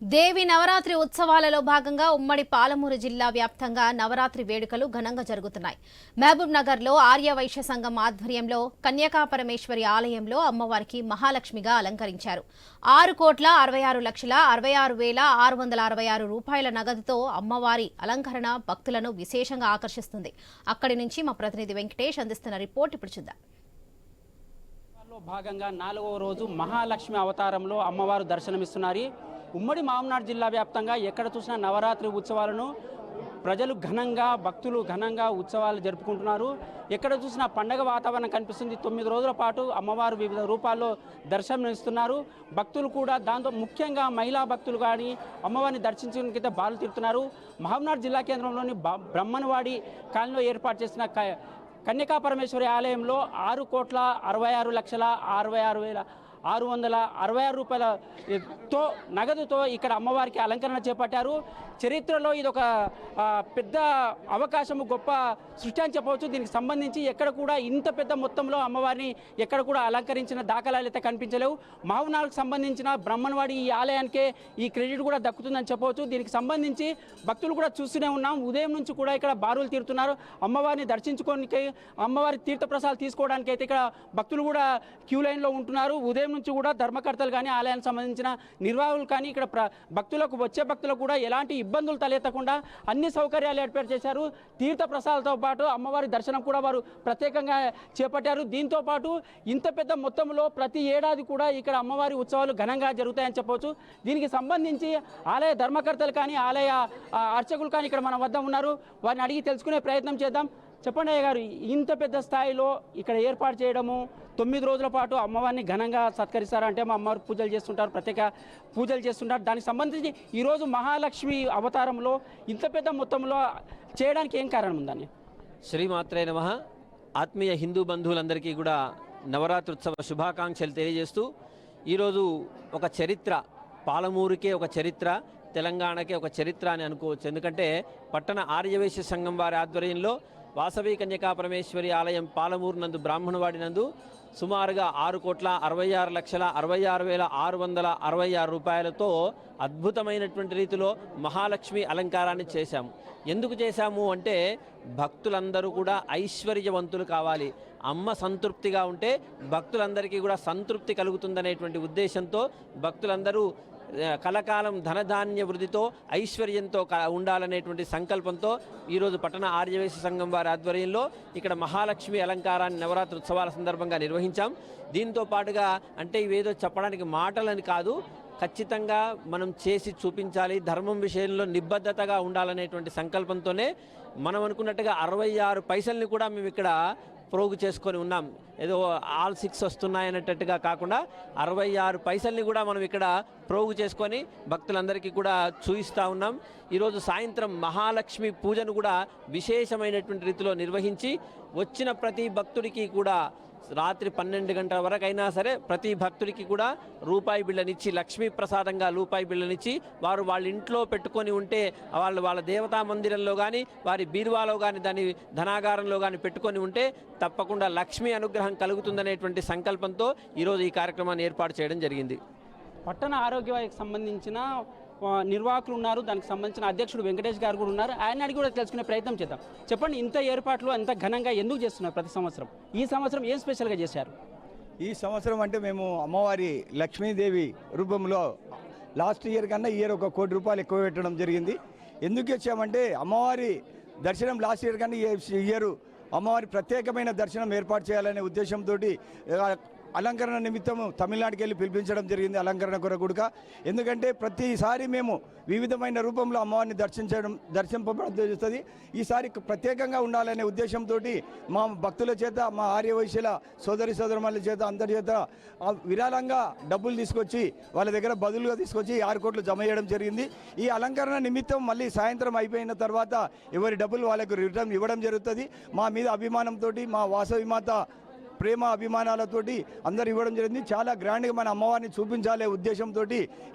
దేవి నవరాత్రి ఉత్సవాలలో భాగంగా ఉమ్మడి పాలమూరు జిల్లా వ్యాప్తంగా నవరాత్రి వేడుకలు ఘనంగా జరుగుతున్నాయి. మహబూబ్ నగర్లో ఆర్యవైశ్య సంఘం ఆధ్వర్యంలో కన్యకాపరమేశ్వరి ఆలయంలో అమ్మవారికి మహాలక్ష్మిగా అలంకరించారు. ఆరు కోట్ల అరవై ఆరు లక్షల అరవై ఆరు వేల ఆరు వందల అరవై ఆరు రూపాయల నగదుతో అమ్మవారి అలంకరణ భక్తులను విశేషంగా ఆకర్షిస్తుంది. అక్కడి నుంచి మా ప్రతినిధి వెంకటేష్ అందిస్తున్న రిపోర్ట్ ఇప్పుడు చూద్దాం. భాగంగా నాలుగవ రోజు మహాలక్ష్మి అవతారంలో అమ్మవారు దర్శనమిస్తున్నారు. ఉమ్మడి మామనాడు జిల్లా వ్యాప్తంగా ఎక్కడ చూసినా నవరాత్రి ఉత్సవాలను ప్రజలు ఘనంగా భక్తులు ఘనంగా ఉత్సవాలు జరుపుకుంటున్నారు. ఎక్కడ చూసినా పండగ వాతావరణం కనిపిస్తుంది. తొమ్మిది రోజుల పాటు అమ్మవారు వివిధ రూపాల్లో దర్శనమిస్తున్నారు భక్తులు కూడా దాంతో ముఖ్యంగా మహిళా భక్తులు కానీ అమ్మవారిని దర్శించడానికైతే బాలు తీరుతున్నారు. మహబూబ్నాథ్ జిల్లా కేంద్రంలోని బ- బ్రహ్మన్వాడి కాలనీలో ఏర్పాటు చేసిన క- కన్యకా పరమేశ్వరి ఆలయంలో ఆరు కోట్ల అరవై ఆరు లక్షల అరవై ఆరు వేల ఆరు వందల అరవై ఆరు రూపాయలతో నగదుతో ఇక్కడ అమ్మవారికి అలంకరణ చేపట్టారు. చరిత్రలో ఇది ఒక పెద్ద అవకాశము గొప్ప సృష్టి అని చెప్పవచ్చు. దీనికి సంబంధించి ఎక్కడ కూడా ఇంత పెద్ద మొత్తంలో అమ్మవారిని ఎక్కడ కూడా అలంకరించిన దాఖలాలు అయితే కనిపించలేవు. మావునాలకు సంబంధించిన బ్రహ్మణవాడి ఈ ఆలయానికే ఈ క్రెడిట్ కూడా దక్కుతుందని చెప్పవచ్చు. దీనికి సంబంధించి భక్తులు కూడా చూస్తూనే ఉన్నాం. ఉదయం నుంచి కూడా ఇక్కడ బారులు తీరుతున్నారు. అమ్మవారిని దర్శించుకోనికి అమ్మవారి తీర్థప్రసాదాలు తీసుకోవడానికి అయితే ఇక్కడ భక్తులు కూడా క్యూ లైన్లో ఉంటున్నారు. ఉదయం నుంచి కూడా ధర్మకర్తలు కానీ ఆలయానికి సంబంధించిన నిర్వాహకులు కానీ ఇక్కడ ప్ర భక్తులకు వచ్చే భక్తులకు కూడా ఎలాంటి ఇబ్బందులు తలెత్తకుండా అన్ని సౌకర్యాలు ఏర్పాటు చేశారు. తీర్థ ప్రసాదాలతో పాటు అమ్మవారి దర్శనం కూడా వారు ప్రత్యేకంగా చేపట్టారు. దీంతో పాటు ఇంత పెద్ద మొత్తంలో ప్రతి ఏడాది కూడా ఇక్కడ అమ్మవారి ఉత్సవాలు ఘనంగా జరుగుతాయని చెప్పవచ్చు. దీనికి సంబంధించి ఆలయ ధర్మకర్తలు కానీ ఆలయ అర్చకులు కానీ ఇక్కడ మన వద్ద ఉన్నారు. వారిని అడిగి తెలుసుకునే ప్రయత్నం చేద్దాం. చెప్పండి అయ్య గారు ఇంత పెద్ద స్థాయిలో ఇక్కడ ఏర్పాటు చేయడము తొమ్మిది రోజుల పాటు అమ్మవారిని ఘనంగా సత్కరిస్తారంటే మా అమ్మవారు పూజలు చేస్తుంటారు ప్రత్యేక పూజలు చేస్తుంటారు. దానికి సంబంధించి ఈరోజు మహాలక్ష్మి అవతారంలో ఇంత పెద్ద మొత్తంలో చేయడానికి ఏం కారణం ఉందని శ్రీమాత్రే నమ. ఆత్మీయ హిందూ బంధువులందరికీ కూడా నవరాత్రుత్సవ శుభాకాంక్షలు తెలియజేస్తూ ఈరోజు ఒక చరిత్ర పాలమూరుకే ఒక చరిత్ర తెలంగాణకే ఒక చరిత్ర అని అనుకోవచ్చు. ఎందుకంటే పట్టణ ఆర్యవైశ్య సంఘం వారి ఆధ్వర్యంలో వాసవి కన్యకా పరమేశ్వరి ఆలయం పాలమూరు నందు బ్రాహ్మణవాడి నందు సుమారుగా ఆరు కోట్ల అరవై ఆరు లక్షల అరవై ఆరు వేల ఆరు వందల అరవై ఆరు రూపాయలతో అద్భుతమైనటువంటి రీతిలో మహాలక్ష్మి అలంకారాన్ని చేశాము. ఎందుకు చేశాము అంటే భక్తులందరూ కూడా ఐశ్వర్యవంతులు కావాలి. అమ్మ సంతృప్తిగా ఉంటే భక్తులందరికీ కూడా సంతృప్తి కలుగుతుందనేటువంటి ఉద్దేశంతో భక్తులందరూ కలకాలం ధనధాన్య వృద్ధితో ఐశ్వర్యంతో ఉండాలనేటువంటి సంకల్పంతో ఈరోజు పట్టణ ఆర్యవేశ సంఘం వారి ఆధ్వర్యంలో ఇక్కడ మహాలక్ష్మి అలంకారాన్ని నవరాత్రి ఉత్సవాల సందర్భంగా నిర్వహించాం. దీంతో పాటుగా అంటే ఇవేదో చెప్పడానికి మాటలని కాదు ఖచ్చితంగా మనం చేసి చూపించాలి ధర్మం విషయంలో నిబద్ధతగా ఉండాలనేటువంటి సంకల్పంతోనే మనం అనుకున్నట్టుగా అరవై ఆరు పైసల్ని కూడా మేము ఇక్కడ ప్రోగు చేసుకొని ఉన్నాం. ఏదో ఆల్ సిక్స్ వస్తున్నాయనేటట్టుగా కాకుండా అరవై ఆరు పైసల్ని కూడా మనం ఇక్కడ ప్రోగు చేసుకొని భక్తులందరికీ కూడా చూయిస్తూ ఉన్నాం. ఈరోజు సాయంత్రం మహాలక్ష్మి పూజను కూడా విశేషమైనటువంటి రీతిలో నిర్వహించి వచ్చిన ప్రతి భక్తుడికి కూడా రాత్రి పన్నెండు గంటల వరకు అయినా సరే ప్రతి భక్తుడికి కూడా రూపాయి బిళ్ళనిచ్చి లక్ష్మీ ప్రసాదంగా రూపాయి బిళ్ళనిచ్చి వారు వాళ్ళ ఇంట్లో పెట్టుకొని ఉంటే వాళ్ళు వాళ్ళ దేవతా మందిరంలో కానీ వారి బీరువాలో కానీ దాని ధనాగారంలో కానీ పెట్టుకొని ఉంటే తప్పకుండా లక్ష్మీ అనుగ్రహం కలుగుతుందనేటువంటి సంకల్పంతో ఈరోజు ఈ కార్యక్రమాన్ని ఏర్పాటు చేయడం జరిగింది. పట్టణ ఆరోగ్యానికి సంబంధించిన నిర్వాహకులు ఉన్నారు. దానికి సంబంధించిన అధ్యక్షుడు వెంకటేష్ గారు కూడా ఉన్నారు. ఆయన అడిగి కూడా తెలుసుకునే ప్రయత్నం చేద్దాం. చెప్పండి ఇంత ఏర్పాట్లు అంత ఘనంగా ఎందుకు చేస్తున్నారు ప్రతి సంవత్సరం? ఈ సంవత్సరం ఏం స్పెషల్గా చేశారు? ఈ సంవత్సరం అంటే మేము అమ్మవారి లక్ష్మీదేవి రూపంలో లాస్ట్ ఇయర్ కన్నా ఇయర్ ఒక కోటి రూపాయలు ఎక్కువ పెట్టడం జరిగింది. ఎందుకు వచ్చామంటే అమ్మవారి దర్శనం లాస్ట్ ఇయర్ కన్నా ఇయర్ అమ్మవారి ప్రత్యేకమైన దర్శనం ఏర్పాటు చేయాలనే ఉద్దేశంతో అలంకరణ నిమిత్తము తమిళనాడుకి వెళ్ళి పిలిపించడం జరిగింది అలంకరణ కొరకుడుక ఎందుకంటే ప్రతిసారి మేము వివిధమైన రూపంలో అమ్మవారిని దర్శించడం దర్శింపబడం జరుగుతుంది ఈసారి ప్రత్యేకంగా ఉండాలనే ఉద్దేశంతో మా భక్తుల చేత మా ఆర్యవైశ్యుల సోదరి సోదరుల చేత అందరి చేత విరాళంగా డబ్బులు తీసుకొచ్చి వాళ్ళ దగ్గర బదులుగా తీసుకొచ్చి ఆరు కోట్లు జమ చేయడం జరిగింది. ఈ అలంకరణ నిమిత్తం మళ్ళీ సాయంత్రం అయిపోయిన తర్వాత ఎవరి డబ్బులు వాళ్ళకు రిటర్న్ ఇవ్వడం జరుగుతుంది. మా మీద అభిమానంతో మా వాసవి మాత ప్రేమ అభిమానాలతోటి అందరు ఇవ్వడం జరిగింది. చాలా గ్రాండ్గా మన అమ్మవారిని చూపించాలే ఉద్దేశంతో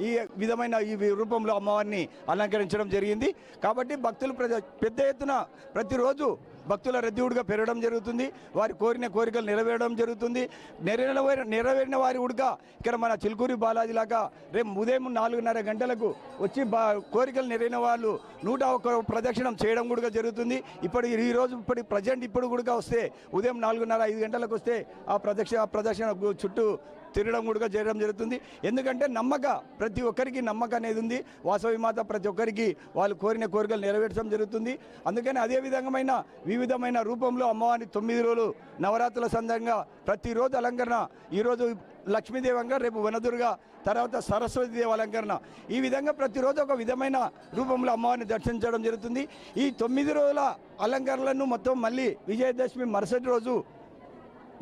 ఈ విధమైన ఈ రూపంలో అమ్మవారిని అలంకరించడం జరిగింది. కాబట్టి భక్తులు ప్రజ- పెద్ద ఎత్తున ప్రతిరోజు భక్తుల రద్దీవుడిగా పెరగడం జరుగుతుంది. వారి కోరిన కోరికలు నెరవేరడం జరుగుతుంది. నెరవేర నెరవేరిన వారి ఉడక ఇక్కడ మన చిలుకూరి బాలాజీ లాగా రేపు ఉదయం నాలుగున్నర గంటలకు వచ్చి బా కోరికలు నెరవేరిన వాళ్ళు నూట ఒక్క ప్రదక్షిణం చేయడం కూడా జరుగుతుంది. ఇప్పుడు ఈరోజు రోజు ఇప్పుడు ప్రజెంట్ ఇప్పుడు కూడా వస్తే ఉదయం నాలుగున్నర ఐదు గంటలకు వస్తే ఆ ప్రదక్షిణ ఆ ప్రదక్షిణ చుట్టూ తిరగడం కూడా చేయడం జరుగుతుంది. ఎందుకంటే నమ్మక ప్రతి ఒక్కరికి నమ్మకం అనేది ఉంది. వాసవి మాత ప్రతి ఒక్కరికి వాళ్ళు కోరిన కోరికలు నెరవేర్చడం జరుగుతుంది. అందుకని అదే విధమైన వివిధమైన రూపంలో అమ్మవారిని తొమ్మిది రోజులు నవరాత్రుల సందర్భంగా ప్రతిరోజు అలంకరణ ఈరోజు లక్ష్మీదేవి అలంకరణ రేపు వనదుర్గ తర్వాత సరస్వతి దేవి అలంకరణ. ఈ విధంగా ప్రతిరోజు ఒక విధమైన రూపంలో అమ్మవారిని దర్శించడం జరుగుతుంది. ఈ తొమ్మిది రోజుల అలంకరణలను మొత్తం మళ్ళీ విజయదశమి మరుసటి రోజు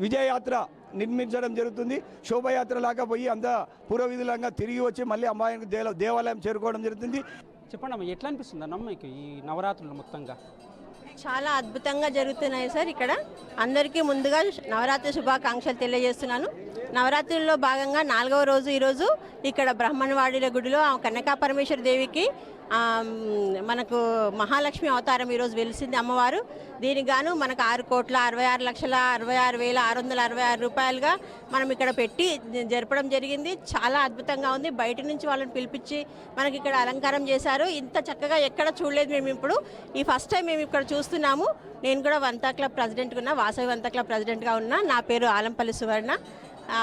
విజయయాత్ర నిర్మించడం జరుగుతుంది. శోభయాత్ర లాగా పోయి అంత పూర్వవిధులంగా తిరిగి వచ్చి మళ్ళీ అమ్మాయికి దేవ దేవాలయం చేరుకోవడం జరుగుతుంది. చెప్పండి అమ్మ ఎట్లా అనిపిస్తుంది అన్న మీకు ఈ నవరాత్రులు మొత్తంగా? చాలా అద్భుతంగా జరుగుతున్నాయి సార్ ఇక్కడ. అందరికీ ముందుగా నవరాత్రి శుభాకాంక్షలు తెలియజేస్తున్నాను. నవరాత్రుల్లో భాగంగా నాలుగవ రోజు ఈరోజు ఇక్కడ బ్రహ్మణవాడిల గుడిలో ఆ పరమేశ్వర దేవికి మనకు మహాలక్ష్మి అవతారం ఈరోజు వెలిసింది అమ్మవారు. దీనికి గాను మనకు ఆరు కోట్ల అరవై ఆరు లక్షల అరవై ఆరు వేల ఆరు వందల అరవై ఆరు రూపాయలుగా మనం ఇక్కడ పెట్టి జరపడం జరిగింది. చాలా అద్భుతంగా ఉంది. బయట నుంచి వాళ్ళని పిలిపించి మనకి ఇక్కడ అలంకారం చేశారు. ఇంత చక్కగా ఎక్కడ చూడలేదు మేము ఇప్పుడు. ఈ ఫస్ట్ టైం మేము ఇక్కడ చూస్తున్నాము. నేను కూడా వంతా క్లబ్ ప్రెసిడెంట్గా ఉన్నా వాసవి వంతా క్లబ్ ప్రెసిడెంట్గా ఉన్నా. నా పేరు ఆలంపల్లి సువర్ణ.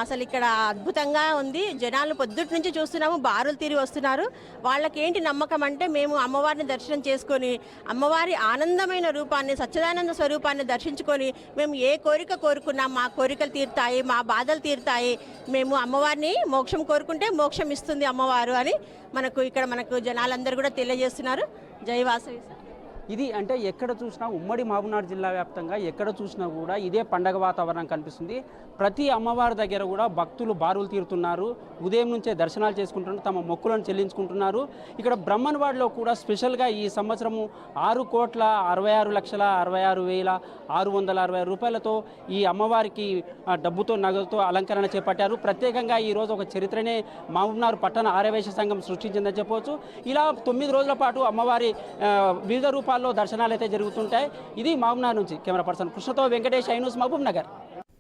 అసలు ఇక్కడ అద్భుతంగా ఉంది. జనాలు పొద్దుటి నుంచి చూస్తున్నాము బారులు తీరి వస్తున్నారు. వాళ్ళకి ఏంటి నమ్మకం అంటే మేము అమ్మవారిని దర్శనం చేసుకొని అమ్మవారి ఆనందమైన రూపాన్ని సచ్చిదానంద స్వరూపాన్ని దర్శించుకొని మేము ఏ కోరిక కోరుకున్నా మా కోరికలు తీరుతాయి మా బాధలు తీరుతాయి మేము అమ్మవారిని మోక్షం కోరుకుంటే మోక్షం ఇస్తుంది అమ్మవారు అని మనకు ఇక్కడ మనకు జనాలందరూ కూడా తెలియజేస్తున్నారు. జై వాసవి ఇది అంటే ఎక్కడ చూసినా ఉమ్మడి మహబూబ్నగర్ జిల్లా వ్యాప్తంగా ఎక్కడ చూసినా కూడా ఇదే పండగ వాతావరణం కనిపిస్తుంది. ప్రతి అమ్మవారి దగ్గర కూడా భక్తులు బారులు తీరుతున్నారు. ఉదయం నుంచే దర్శనాలు చేసుకుంటున్నారు. తమ మొక్కులను చెల్లించుకుంటున్నారు. ఇక్కడ బ్రహ్మన్వాడలో కూడా స్పెషల్గా ఈ సంవత్సరము ఆరు కోట్ల అరవై ఆరు లక్షల అరవై ఆరు వేల ఆరు వందల అరవై రూపాయలతో ఈ అమ్మవారికి డబ్బుతో నగలతో అలంకరణ చేపట్టారు. ప్రత్యేకంగా ఈరోజు ఒక చరిత్రనే మహబూబ్నగర్ పట్టణ ఆరవేశ సంఘం సృష్టించిందని చెప్పవచ్చు. ఇలా తొమ్మిది రోజుల పాటు అమ్మవారి వివిధ రూపాలు రూపాల్లో దర్శనాలు అయితే జరుగుతుంటాయి. ఇది మహబూబ్నగర్ నుంచి. కెమెరా పర్సన్ కృష్ణతో వెంకటేష్ ఐనూస్ మహబూబ్ నగర్